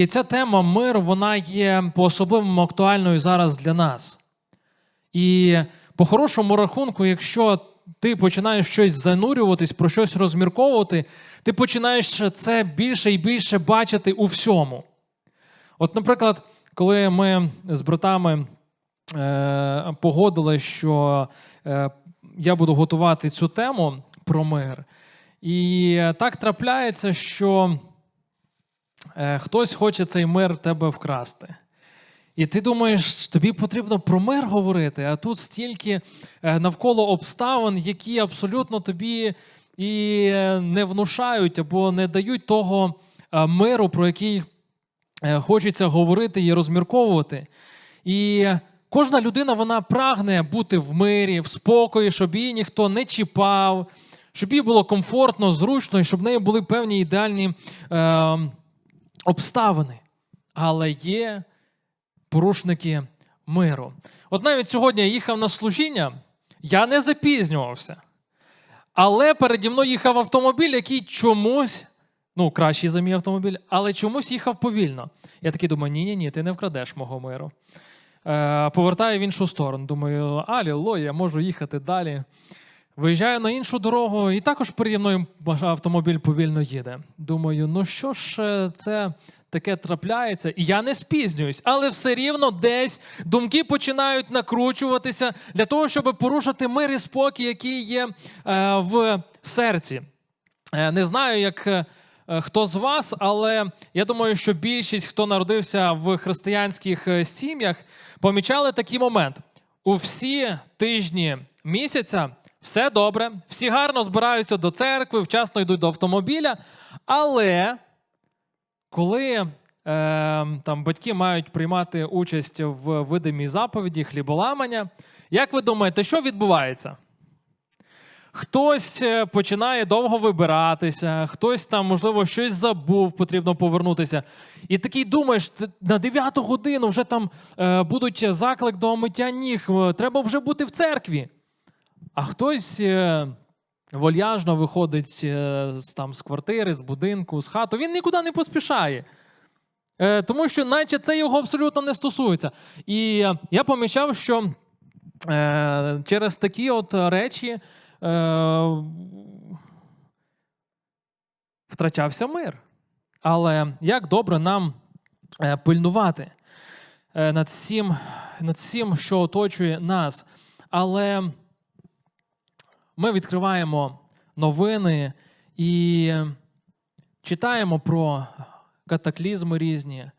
І ця тема миру, вона є по-особливому актуальною зараз для нас. І по хорошому рахунку, якщо ти починаєш щось занурюватись, про щось розмірковувати, ти починаєш це більше і більше бачити у всьому. От, наприклад, коли ми з братами е, погодили, що е, я буду готувати цю тему про мир, і так трапляється, що хтось хоче цей мир тебе вкрасти. І ти думаєш, тобі потрібно про мир говорити, а тут стільки е, навколо обставин, які абсолютно тобі і е, не внушають або не дають того е, миру, про який е, хочеться говорити і розмірковувати. І кожна людина вона прагне бути в мирі, в спокої, щоб її ніхто не чіпав, щоб їй було комфортно, зручно, і щоб в неї були певні ідеальні е, обставини. Але є порушники миру. От навіть сьогодні я їхав на служіння, я не запізнювався. Але переді мною їхав автомобіль, який чомусь, ну, кращий за мій автомобіль, але чомусь їхав повільно. Я такий думаю, ні-ні, ні, ти не вкрадеш мого миру. Е, повертаю в іншу сторону. Думаю, аліло, я можу їхати далі. Виїжджаю на іншу дорогу, і також переді мною автомобіль повільно їде. Думаю, ну що ж е, це таке трапляється, і я не спізнююсь, але все рівно десь думки починають накручуватися для того, щоб порушити мир і спокій, який є е, в серці. Е, не знаю, як хто з вас, але я думаю, що більшість, хто народився в християнських сім'ях, помічали такий момент: у всі тижні місяця. Все добре, всі гарно збираються до церкви, вчасно йдуть до автомобіля. Але коли е, там батьки мають приймати участь в видимій заповіді, хліболамання, як ви думаєте, що відбувається? Хтось е, починає довго вибиратися, хтось там, можливо, щось забув, потрібно повернутися. І такий думаєш, на 9 годину вже там е, будуть заклик до омиття ніг, треба вже бути в церкві. А хтось е, вольяжно виходить е, там, з квартири, з будинку, з хату. Він нікуди не поспішає. Е, тому що, наче це його абсолютно не стосується. І я помічав, що через такі от речі втрачався мир. Але як добре нам пильнувати над всім, над всім, що оточує нас. Але ми відкриваємо новини і читаємо про катаклізми різні,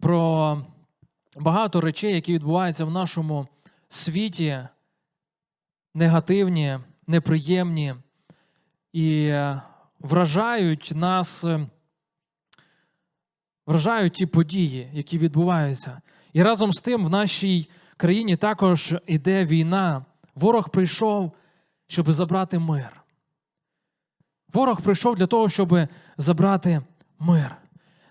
про багато речей, які відбуваються в нашому світі, негативні, неприємні і вражають нас, вражають ті події, які відбуваються. І разом з тим в нашій країні також іде війна. Ворог прийшов щоб забрати мир. Ворог прийшов для того, щоб забрати мир.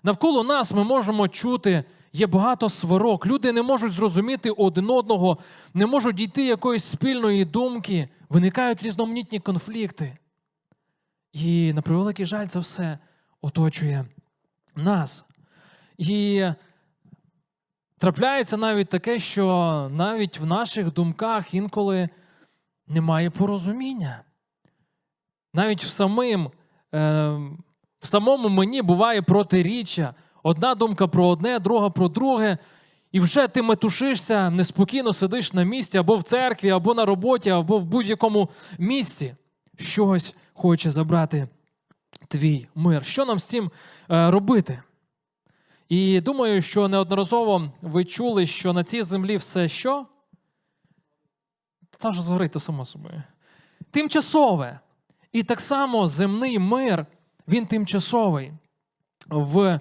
Навколо нас ми можемо чути, є багато сварок. Люди не можуть зрозуміти один одного, не можуть дійти якоїсь спільної думки, виникають різноманітні конфлікти. І, на превеликий жаль, це все оточує нас. І трапляється навіть таке, що навіть в наших думках інколи немає порозуміння. Навіть в самим, е, в самому мені буває протиріччя. Одна думка про одне, друга про друге. І вже ти метушишся, неспокійно сидиш на місці або в церкві, або на роботі, або в будь-якому місці. Щось хоче забрати твій мир. Що нам з цим е, робити? І думаю, що неодноразово ви чули, що на цій землі все що? Та ж згорить, то само собою. Тимчасове. І так само земний мир, він тимчасовий. В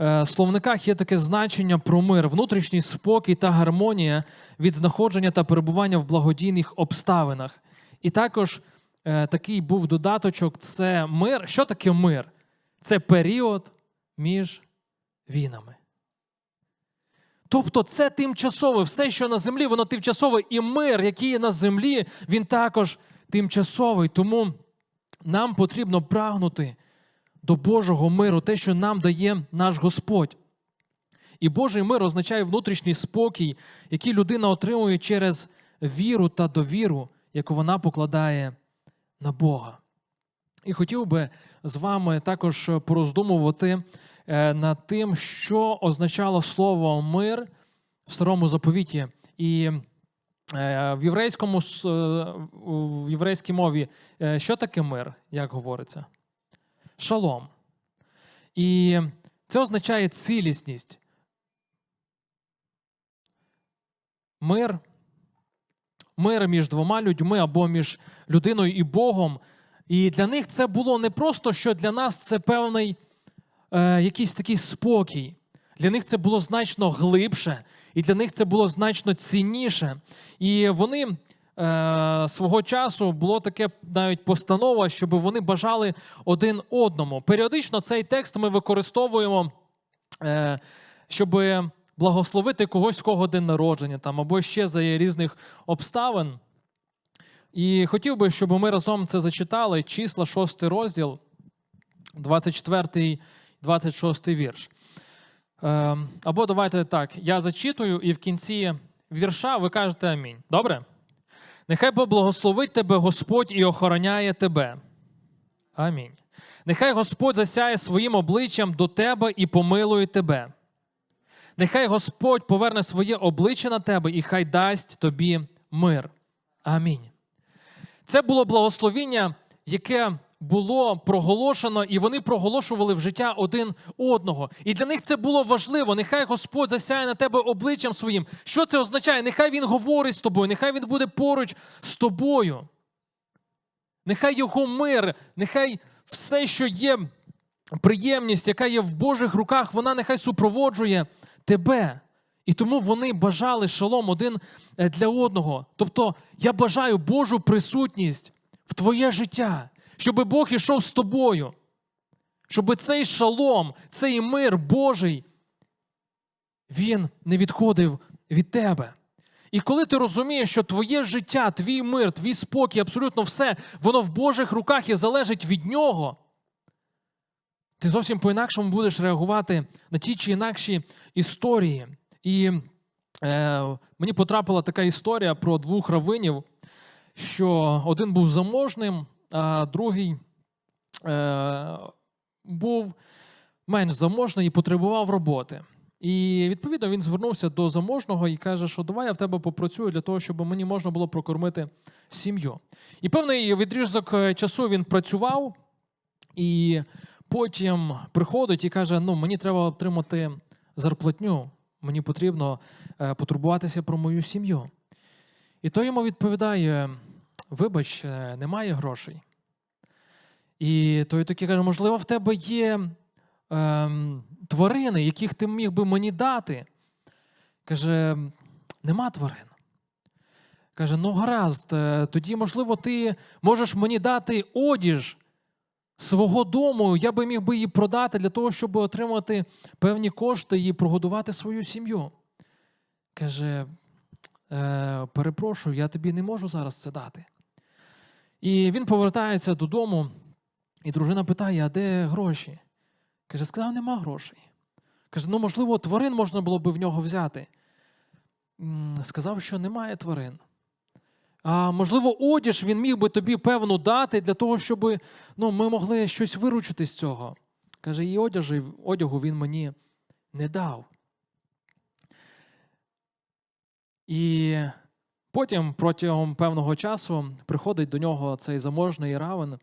е, словниках є таке значення про мир, внутрішній спокій та гармонія від знаходження та перебування в благодійних обставинах. І також е, такий був додаточок: це мир. Що таке мир? Це період між війнами. Тобто це тимчасове, все, що на землі, воно тимчасове, і мир, який є на землі, він також тимчасовий. Тому нам потрібно прагнути до Божого миру, те, що нам дає наш Господь. І Божий мир означає внутрішній спокій, який людина отримує через віру та довіру, яку вона покладає на Бога. І хотів би з вами також пороздумувати над тим, що означало слово мир в старому заповіті. І е, в єврейському е, в єврейській мові е, що таке мир, як говориться? Шалом. І це означає цілісність. Мир, мир між двома людьми або між людиною і Богом. І для них це було не просто, що для нас це певний е, якийсь такий спокій. Для них це було значно глибше, і для них це було значно цінніше. І вони е, свого часу було таке навіть постанова, щоб вони бажали один одному. Періодично цей текст ми використовуємо, е, щоб благословити когось, кого день народження, там, або ще за різних обставин. І хотів би, щоб ми разом це зачитали. Числа, 6 розділ, 24, 26 вірш. Е, або давайте так, я зачитую, і в кінці вірша ви кажете амінь. Добре? Нехай поблагословить тебе Господь і охороняє тебе. Амінь. Нехай Господь засяє своїм обличчям до тебе і помилує тебе. Нехай Господь поверне своє обличчя на тебе і хай дасть тобі мир. Амінь. Це було благословіння, яке було проголошено, і вони проголошували в життя один одного. І для них це було важливо. Нехай Господь засяє на тебе обличчям своїм. Що це означає? Нехай Він говорить з тобою, нехай Він буде поруч з тобою. Нехай його мир, нехай все, що є приємність, яка є в Божих руках, вона нехай супроводжує тебе. І тому вони бажали шалом один е, для одного. Тобто, я бажаю Божу присутність в твоє життя, щоб Бог ішов з тобою, щоб цей шалом, цей мир Божий, він не відходив від тебе. І коли ти розумієш, що твоє життя, твій мир, твій спокій, абсолютно все, воно в Божих руках і залежить від нього, ти зовсім по-інакшому будеш реагувати на ті чи інакші історії. І е, мені потрапила така історія про двох равинів, що один був заможним, а другий е, був менш заможний і потребував роботи. І відповідно він звернувся до заможного і каже, що давай я в тебе попрацюю для того, щоб мені можна було прокормити сім'ю. І певний відрізок е, часу він працював, і потім приходить і каже: ну, мені треба отримати зарплатню, мені потрібно е, потурбуватися про мою сім'ю. І той йому відповідає: вибач, е, немає грошей. І той такий каже, можливо, в тебе є ем, тварини, яких ти міг би мені дати. Каже, нема тварин. Каже, ну гаразд, е, тоді, можливо, ти можеш мені дати одіж свого дому, я би міг би її продати для того, щоб отримати певні кошти і прогодувати свою сім'ю. Каже, е, перепрошую, я тобі не можу зараз це дати. І він повертається додому, і дружина питає: а де гроші? Каже, сказав, нема грошей. Каже, ну, можливо, тварин можна було би в нього взяти. Сказав, що немає тварин. А можливо, одяж він міг би тобі певну дати для того, щоб ну, ми могли щось виручити з цього. Каже, і одягу, одягу він мені не дав. І потім протягом певного часу приходить до нього цей заможний равен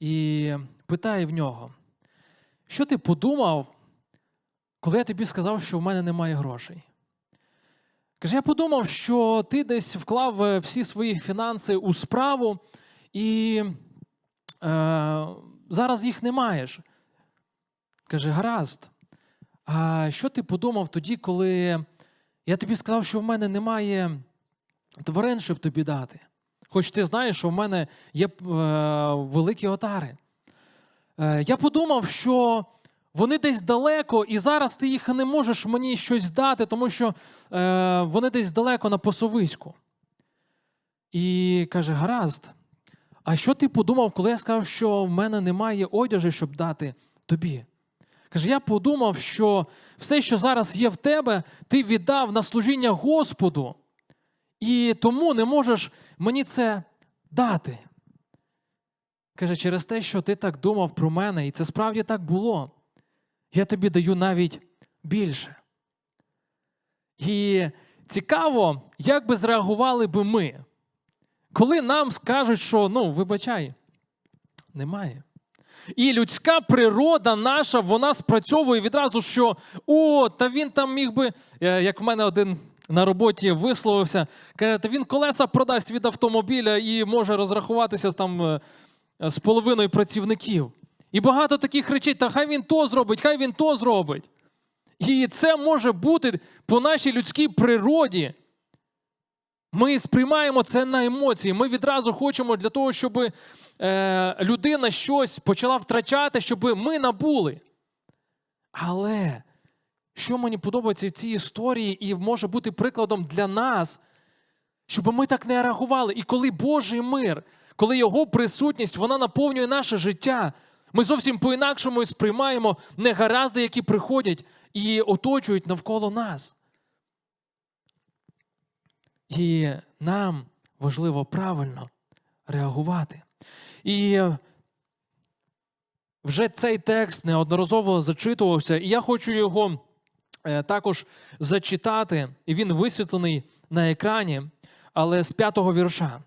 і питає в нього, що ти подумав, коли я тобі сказав, що в мене немає грошей? Каже, я подумав, що ти десь вклав е, всі свої фінанси у справу, і е, зараз їх не маєш. Каже, гаразд. А що ти подумав тоді, коли я тобі сказав, що в мене немає тварин, щоб тобі дати? Хоч ти знаєш, що в мене є е, великі отари. Е, я подумав, що вони десь далеко, і зараз ти їх не можеш мені щось дати, тому що е, вони десь далеко на посовиську. І каже: гаразд. А що ти подумав, коли я сказав, що в мене немає одягу, щоб дати тобі? Каже, я подумав, що все, що зараз є в тебе, ти віддав на служіння Господу, і тому не можеш мені це дати. Каже, через те, що ти так думав про мене, і це справді так було, я тобі даю навіть більше. І цікаво, як би зреагували би ми, коли нам скажуть, що ну, вибачай, немає. І людська природа наша, вона спрацьовує відразу, що о, та він там міг би, е, як в мене один на роботі висловився, каже, він колеса продасть від автомобіля і може розрахуватися там е, з половиною працівників. І багато таких речей, та хай він то зробить, хай він то зробить. І це може бути по нашій людській природі. Ми сприймаємо це на емоції. Ми відразу хочемо для того, щоб е, людина щось почала втрачати, щоб ми набули. Але що мені подобається в цій історії, і може бути прикладом для нас, щоб ми так не реагували. І коли Божий мир, коли Його присутність вона наповнює наше життя, ми зовсім по-інакшому сприймаємо негаразди, які приходять і оточують навколо нас. І нам важливо правильно реагувати. І вже цей текст неодноразово зачитувався, і я хочу його також зачитати, і він висвітлений на екрані, але з п'ятого вірша.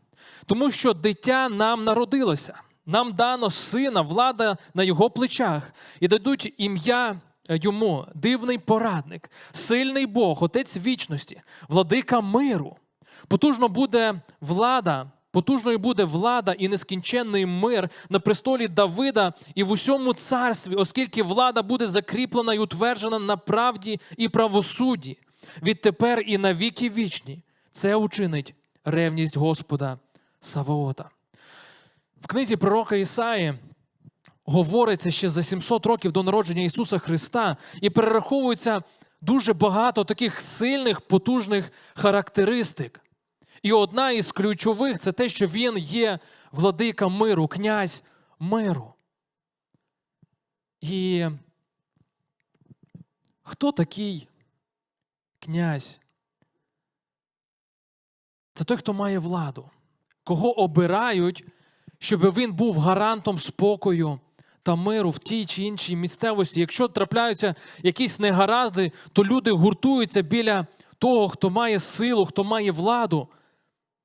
Тому що дитя нам народилося, нам дано сина, влада на його плечах, і дадуть ім'я йому дивний порадник, сильний Бог, Отець вічності, владика миру. Потужно буде влада, потужною буде влада і нескінченний мир на престолі Давида і в усьому царстві, оскільки влада буде закріплена і утверджена на правді і правосудді відтепер і на віки вічні. Це учинить ревність Господа Саваота. В книзі пророка Ісаї говориться ще за 700 років до народження Ісуса Христа і перераховується дуже багато таких сильних, потужних характеристик. І одна із ключових це те, що він є владика миру, князь миру. І хто такий князь? Це той, хто має владу, кого обирають, щоб він був гарантом спокою та миру в тій чи іншій місцевості. Якщо трапляються якісь негаразди, то люди гуртуються біля того, хто має силу, хто має владу,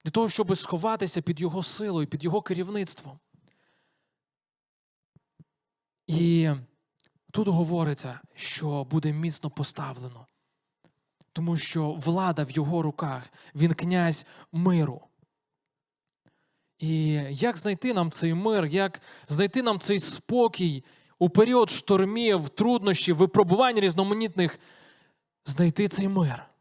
для того, щоб сховатися під його силою, під його керівництвом. І тут говориться, що буде міцно поставлено, тому що влада в його руках, він князь миру. І як знайти нам цей мир, як знайти нам цей спокій у період штормів, труднощів, випробувань різноманітних, знайти цей мир?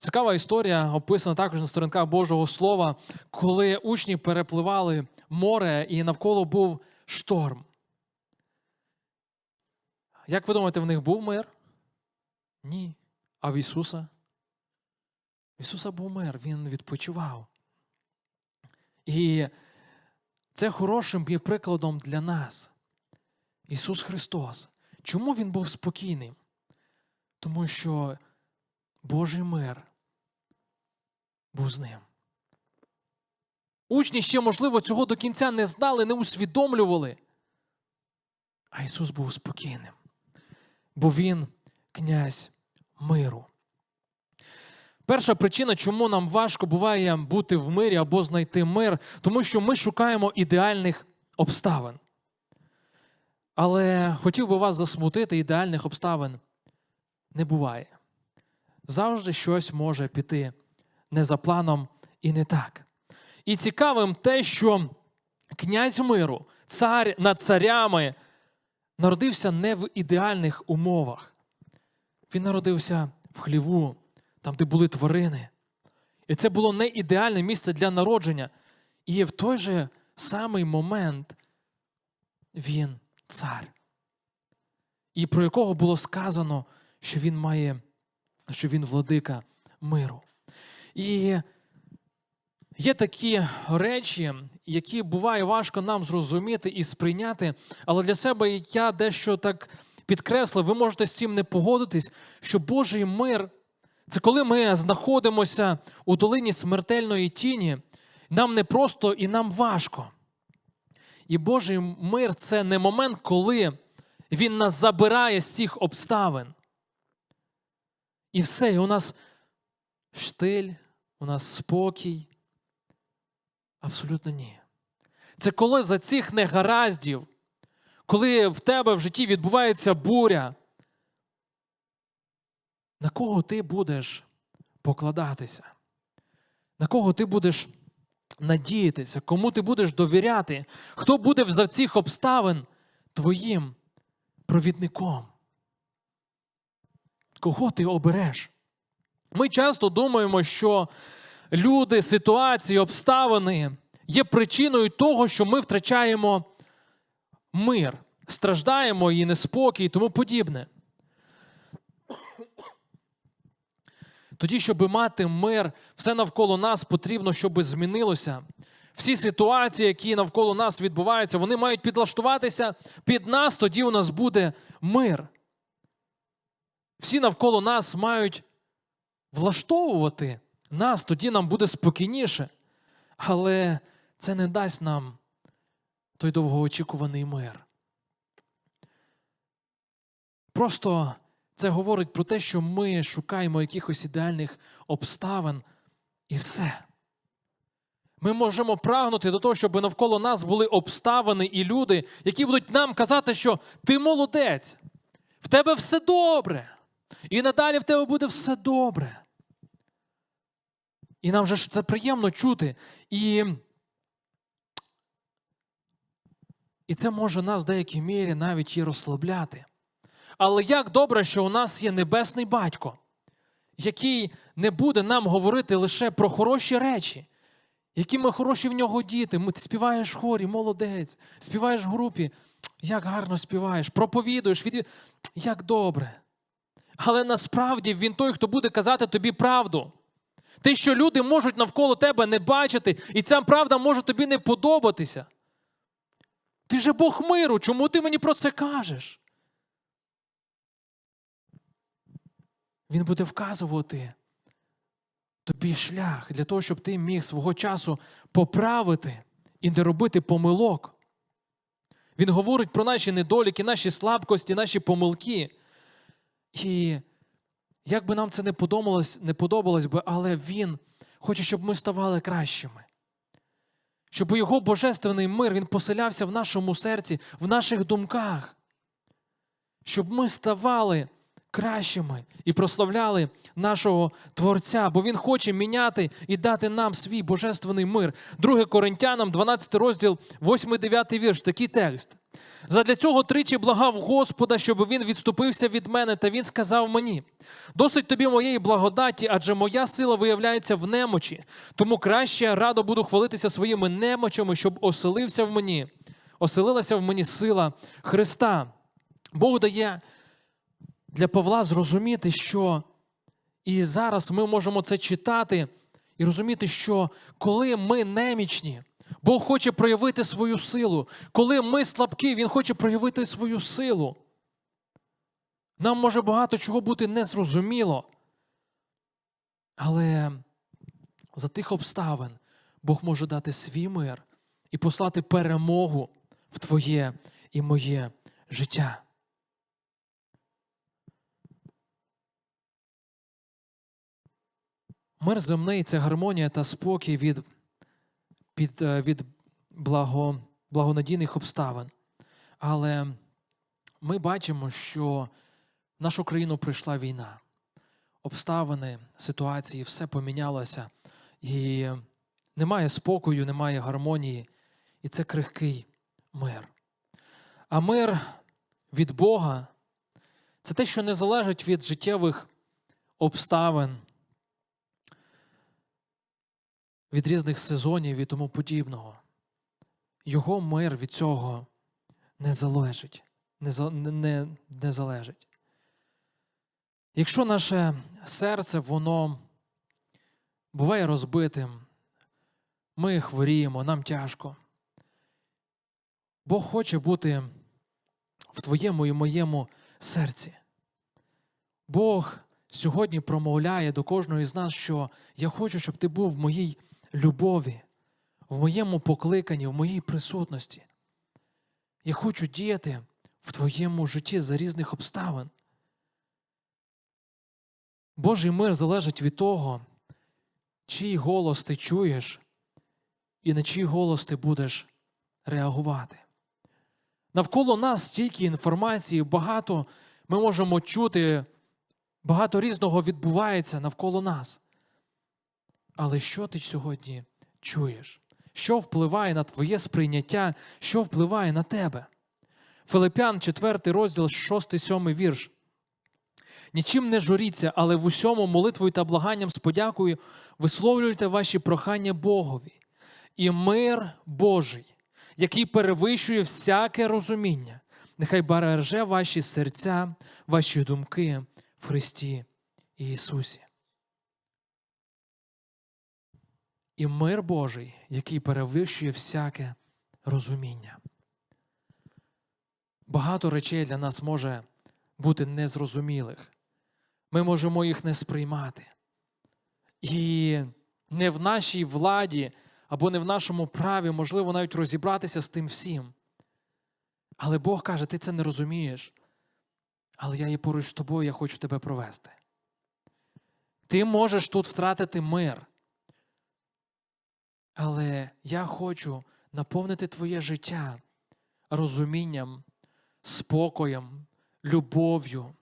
Цікава історія описана також на сторінках Божого Слова, коли учні перепливали море і навколо був шторм. Як ви думаєте, в них був мир? Ні. А в Ісуса? В Ісуса був мир, Він відпочивав. І це хорошим є прикладом для нас. Ісус Христос. Чому Він був спокійним? Тому що Божий мир був з ним. Учні ще, можливо, цього до кінця не знали, не усвідомлювали. А Ісус був спокійним, бо Він князь миру. Перша причина, чому нам важко буває бути в мирі або знайти мир, тому що ми шукаємо ідеальних обставин. Але хотів би вас засмутити, ідеальних обставин не буває. Завжди щось може піти не за планом і не так. І цікавим те, що князь миру, цар над царями, народився не в ідеальних умовах. Він народився в хліву, там, де були тварини. І це було не ідеальне місце для народження. І в той же самий момент він цар, і про якого було сказано, що він має, що він владика миру. І Є такі речі, які буває важко нам зрозуміти і сприйняти, але для себе я дещо так підкреслив, ви можете з цим не погодитись, що Божий мир це коли ми знаходимося у долині смертельної тіні, нам не просто і нам важко. І Божий мир це не момент, коли Він нас забирає з цих обставин. І все, і у нас штиль, у нас спокій. Абсолютно ні. Це коли за цих негараздів, коли в тебе в житті відбувається буря, на кого ти будеш покладатися? На кого ти будеш надіятися, кому ти будеш довіряти? Хто буде за цих обставин твоїм провідником? Кого ти обереш? Ми часто думаємо, що люди, ситуації, обставини є причиною того, що ми втрачаємо мир, страждаємо і неспокій і тому подібне. Тоді, щоб мати мир, все навколо нас потрібно, щоб змінилося. Всі ситуації, які навколо нас відбуваються, вони мають підлаштуватися під нас, тоді у нас буде мир. Всі навколо нас мають влаштовувати нас, тоді нам буде спокійніше. Але це не дасть нам той довгоочікуваний мир. Просто це говорить про те, що ми шукаємо якихось ідеальних обставин і все. Ми можемо прагнути до того, щоб навколо нас були обставини і люди, які будуть нам казати, що ти молодець, в тебе все добре. І надалі в тебе буде все добре. І нам же ж це приємно чути. І і це може нас в деякій мірі навіть і розслабляти. Але як добре, що у нас є небесний батько, який не буде нам говорити лише про хороші речі, які ми хороші в нього діти. Ми ти співаєш в хорі, молодець, співаєш в групі, як гарно співаєш, проповідуєш, від... як добре. Але насправді він той, хто буде казати тобі правду. Те, що люди можуть навколо тебе не бачити, і ця правда може тобі не подобатися. Ти же Бог миру, чому ти мені про це кажеш? Він буде вказувати тобі шлях для того, щоб ти міг свого часу поправити і не робити помилок. Він говорить про наші недоліки, наші слабкості, наші помилки. І як би нам це не подобалось, не подобалось би, але Він хоче, щоб ми ставали кращими. Щоб його божественний мир він поселявся в нашому серці, в наших думках. Щоб ми ставали кращими і прославляли нашого Творця, бо Він хоче міняти і дати нам свій божественний мир. 2 Коринтянам, 12 розділ, 8-9 вірш, такий текст. Задля цього тричі благав Господа, щоб він відступився від мене, та він сказав мені: досить тобі моєї благодаті, адже моя сила виявляється в немочі. Тому краще я радо буду хвалитися своїми немочами, щоб оселився в мені, оселилася в мені сила Христа. Бог дає для Павла зрозуміти, що і зараз ми можемо це читати і розуміти, що коли ми немічні, Бог хоче проявити свою силу. Коли ми слабкі, Він хоче проявити свою силу. Нам може багато чого бути незрозуміло. Але за тих обставин Бог може дати свій мир і послати перемогу в твоє і моє життя. Мир земний це гармонія та спокій від від, від благо, благонадійних обставин. Але ми бачимо, що в нашу країну прийшла війна. Обставини, ситуації, все помінялося. І немає спокою, немає гармонії. І це крихкий мир. А мир від Бога це те, що не залежить від життєвих обставин від різних сезонів і тому подібного. Його мир від цього не залежить. Не, не, не залежить. Якщо наше серце, воно буває розбитим, ми хворіємо, нам тяжко. Бог хоче бути в твоєму і моєму серці. Бог сьогодні промовляє до кожного із нас, що я хочу, щоб ти був в моїй любові, в моєму покликанні, в моїй присутності. Я хочу діяти в твоєму житті за різних обставин. Божий мир залежить від того, чий голос ти чуєш і на чий голос ти будеш реагувати. Навколо нас стільки інформації, багато ми можемо чути, багато різного відбувається навколо нас. Але що ти сьогодні чуєш? Що впливає на твоє сприйняття, що впливає на тебе? Филипян, 4 розділ, 6-7 вірш. Нічим не журіться, але в усьому молитвою та благанням з подякою висловлюйте ваші прохання Богові. І мир Божий, який перевищує всяке розуміння, нехай береже ваші серця, ваші думки в Христі Ісусі. І мир Божий, який перевищує всяке розуміння. Багато речей для нас може бути незрозумілих. Ми можемо їх не сприймати. І не в нашій владі або не в нашому праві, можливо, навіть розібратися з тим всім. Але Бог каже, ти це не розумієш. Але я є поруч з тобою, я хочу тебе провести. Ти можеш тут втратити мир. Але я хочу наповнити твоє життя розумінням, спокоєм, любов'ю,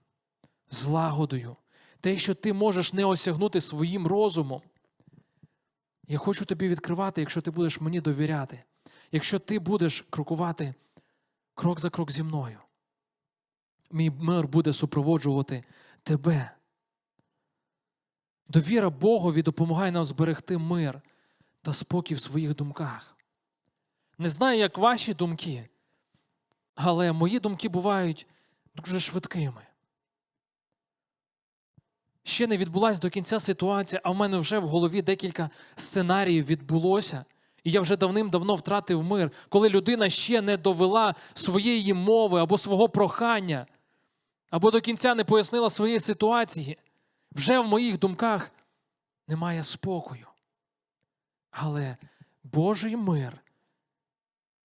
злагодою. Те, що ти можеш не осягнути своїм розумом. Я хочу тобі відкривати, якщо ти будеш мені довіряти, якщо ти будеш крокувати крок за крок зі мною. Мій мир буде супроводжувати тебе. Довіра Богові допомагає нам зберегти мир та спокій в своїх думках. Не знаю, як ваші думки, але мої думки бувають дуже швидкими. Ще не відбулася до кінця ситуація, а в мене вже в голові декілька сценаріїв відбулося, і я вже давним-давно втратив мир, коли людина ще не довела своєї мови або свого прохання, або до кінця не пояснила своєї ситуації. Вже в моїх думках немає спокою. Але Божий мир,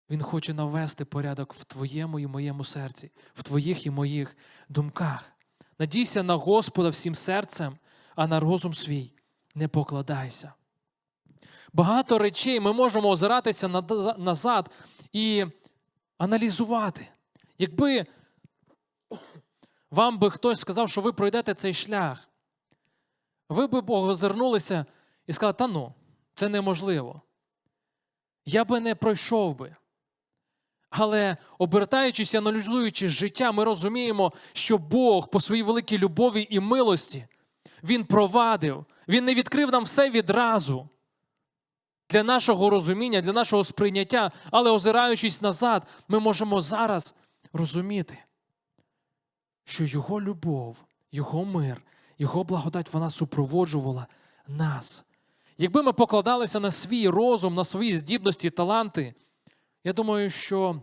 Він хоче навести порядок в твоєму і моєму серці, в твоїх і моїх думках. Надійся на Господа всім серцем, а на розум свій не покладайся. Багато речей ми можемо озиратися назад і аналізувати. Якби вам би хтось сказав, що ви пройдете цей шлях, ви б озирнулися і сказали, та ну, це неможливо. Я би не пройшов би. Але обертаючись аналізуючи життя, ми розуміємо, що Бог по своїй великій любові і милості Він провадив, Він не відкрив нам все відразу для нашого розуміння, для нашого сприйняття, але озираючись назад, ми можемо зараз розуміти, що Його любов, Його мир, Його благодать вона супроводжувала нас. Якби ми покладалися на свій розум, на свої здібності, таланти, я думаю, що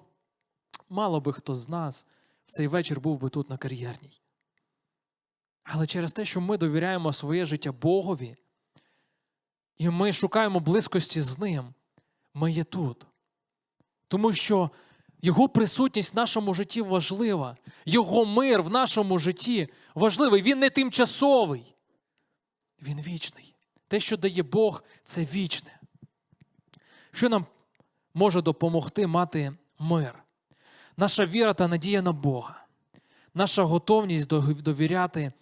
мало би хто з нас в цей вечір був би тут на кар'єрній. Але через те, що ми довіряємо своє життя Богові, і ми шукаємо близькості з Ним, ми є тут. Тому що Його присутність в нашому житті важлива, Його мир в нашому житті важливий. Він не тимчасовий, він вічний. Те, що дає Бог, це вічне. Що нам може допомогти мати мир? Наша віра та надія на Бога, наша готовність довіряти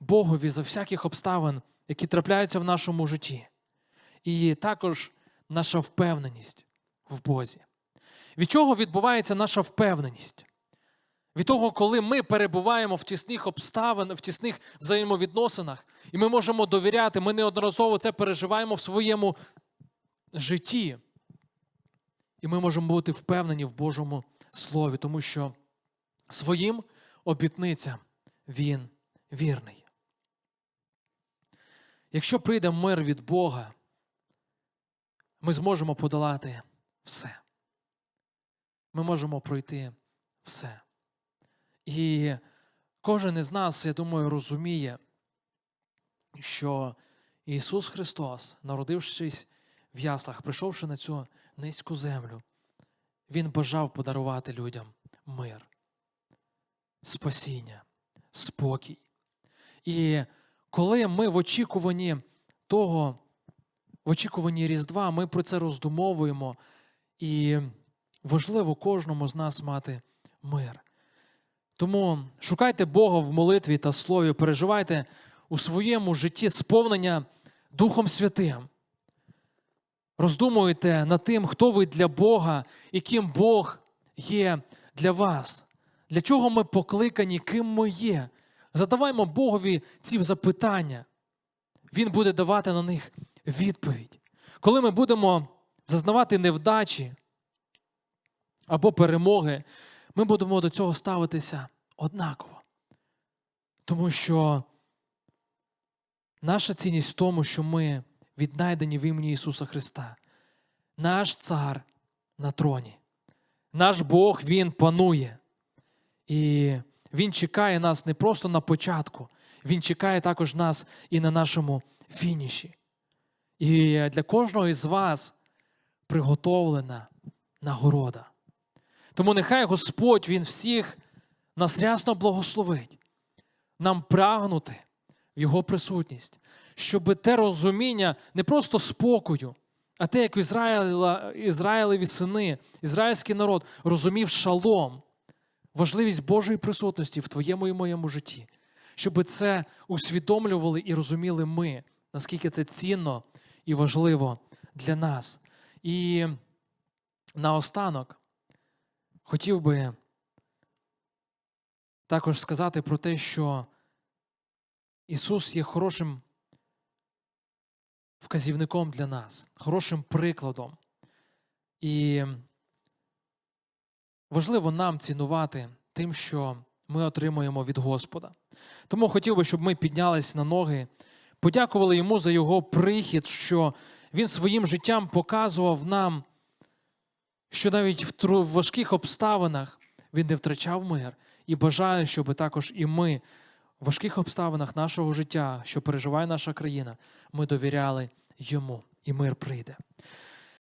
Богові за всяких обставин, які трапляються в нашому житті, і також наша впевненість в Бозі. Від чого відбувається наша впевненість? Від того, коли ми перебуваємо в тісних обставинах, в тісних взаємовідносинах, і ми можемо довіряти, ми неодноразово це переживаємо в своєму житті. І ми можемо бути впевнені в Божому Слові, тому що своїм обітницям Він вірний. Якщо прийде мир від Бога, ми зможемо подолати все. Ми можемо пройти все. І кожен із нас, я думаю, розуміє, що Ісус Христос, народившись в яслах, прийшовши на цю низьку землю, Він бажав подарувати людям мир, спасіння, спокій. І коли ми в очікуванні того, в очікуванні Різдва, ми про це роздумовуємо, і важливо кожному з нас мати мир. Тому шукайте Бога в молитві та слові, переживайте у своєму житті сповнення Духом Святим. Роздумуйте над тим, хто ви для Бога і ким Бог є для вас. Для чого ми покликані, ким ми є. Задаваймо Богові ці запитання. Він буде давати на них відповідь. Коли ми будемо зазнавати невдачі або перемоги, ми будемо до цього ставитися однаково. Тому що наша цінність в тому, що ми віднайдені в імені Ісуса Христа. Наш цар на троні. Наш Бог Він панує. І Він чекає нас не просто на початку, Він чекає також нас і на нашому фініші. І для кожного із вас приготовлена нагорода. Тому нехай Господь Він всіх нас рясно благословить, нам прагнути в Його присутність, щоб те розуміння не просто спокою, а те, як Ізраїла, Ізраїлеві сини, ізраїльський народ розумів шалом, важливість Божої присутності в твоєму і моєму житті, щоб це усвідомлювали і розуміли ми, наскільки це цінно і важливо для нас. І наостанок хотів би також сказати про те, що Ісус є хорошим вказівником для нас, хорошим прикладом. І важливо нам цінувати тим, що ми отримуємо від Господа. Тому хотів би, щоб ми піднялись на ноги, подякували йому за його прихід, що він своїм життям показував нам, що навіть в важких обставинах він не втрачав мир і бажаю, щоб також і ми в важких обставинах нашого життя, що переживає наша країна, ми довіряли йому, і мир прийде.